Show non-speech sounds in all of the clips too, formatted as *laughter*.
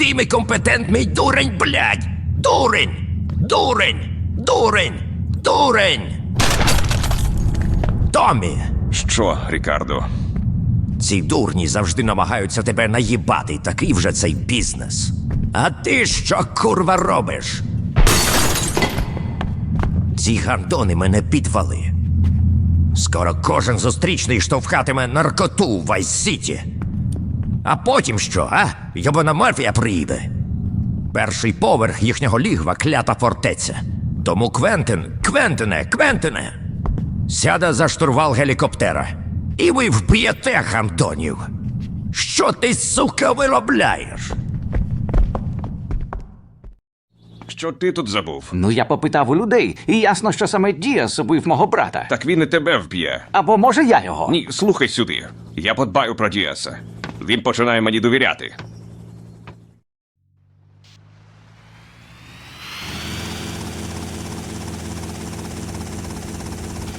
Ти ми компетентний дурень, блядь! Дурень! Дурень! Дурень! Дурень! Томі! Що, Рікардо? Ці дурні завжди намагаються тебе наїбати, такий вже цей бізнес. А ти що, курва, робиш? Ці гандони мене підвали. Скоро кожен зустрічний штовхатиме наркоту в Вайс-Сіті. А потім що, а? Йобана мафія приїде. Перший поверх їхнього лігва клята фортеця. Тому Квентин, Квентине, Квентине, сяде за штурвал гелікоптера. І ви вб'єте гандонів. Що ти, сука, виробляєш? Що ти тут забув? Ну, я попитав у людей, і ясно, що саме Діас убив мого брата. Так він і тебе вб'є. Або може я його. Ні, слухай сюди. Я подбаю про Діаса. Він починає мені довіряти.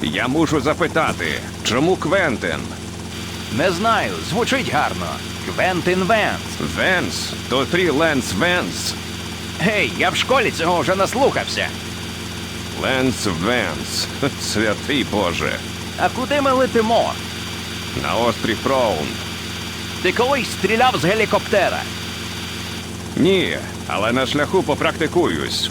Я мушу запитати, чому Квентин? Не знаю, звучить гарно. Квентин Венс. Венс? То ти Ленс Венс. Гей, я в школі цього вже наслухався. Ленс Венс. *laughs* Святий Боже. А куди ми летимо? На острів Проун. Ти колись стріляв з гелікоптера. Ні, але на шляху попрактикуюсь.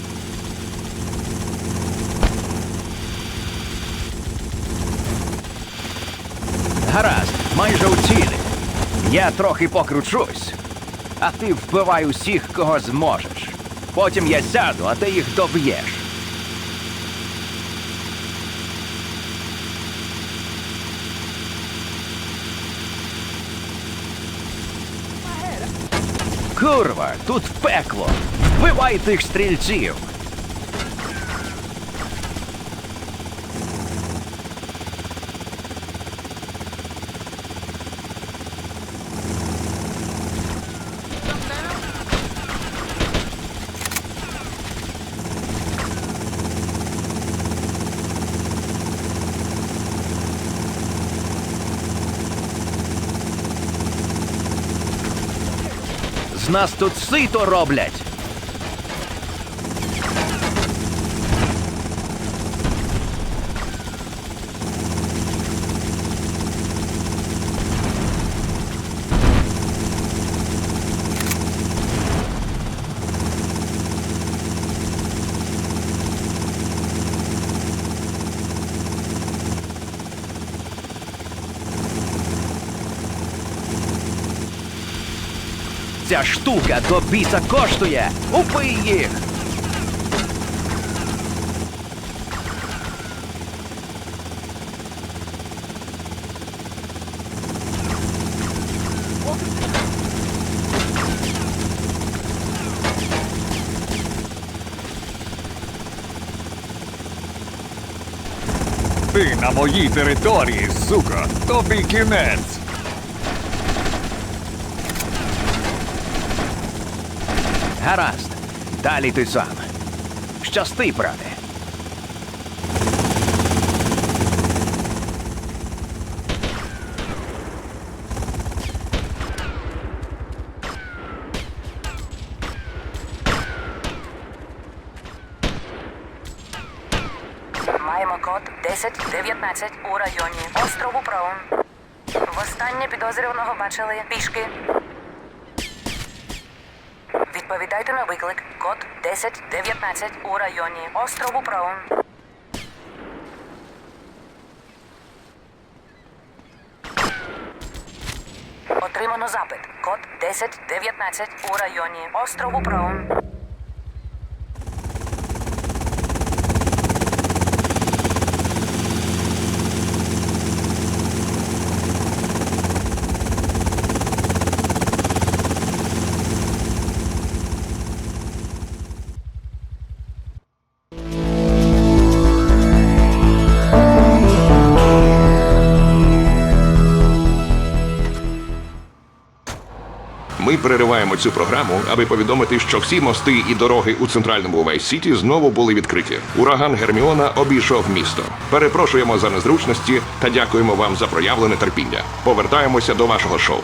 Гаразд, майже у цілі. Я трохи покручусь, а ти вбивай усіх, кого зможеш. Потім я сяду, а ти їх доб'єш. Курва, тут пекло. Вбивай тих стрільців. Нас тут сито роблять. Ця штука до біса коштує. Убий їх! Ти на моїй території, сука! Тобі кінець! Гаразд. Далі ти сам. Щасти, брате. Маємо код 1019 у районі острову Проун. Востаннє підозрюваного бачили пішки. Відповідайте на виклик. Код 1019 у районі острову Проун. Отримано запит. Код 1019 у районі острову Проун. Ми перериваємо цю програму, аби повідомити, що всі мости і дороги у центральному Вайс-Сіті знову були відкриті. Ураган Герміона обійшов місто. Перепрошуємо за незручності та дякуємо вам за проявлене терпіння. Повертаємося до вашого шоу.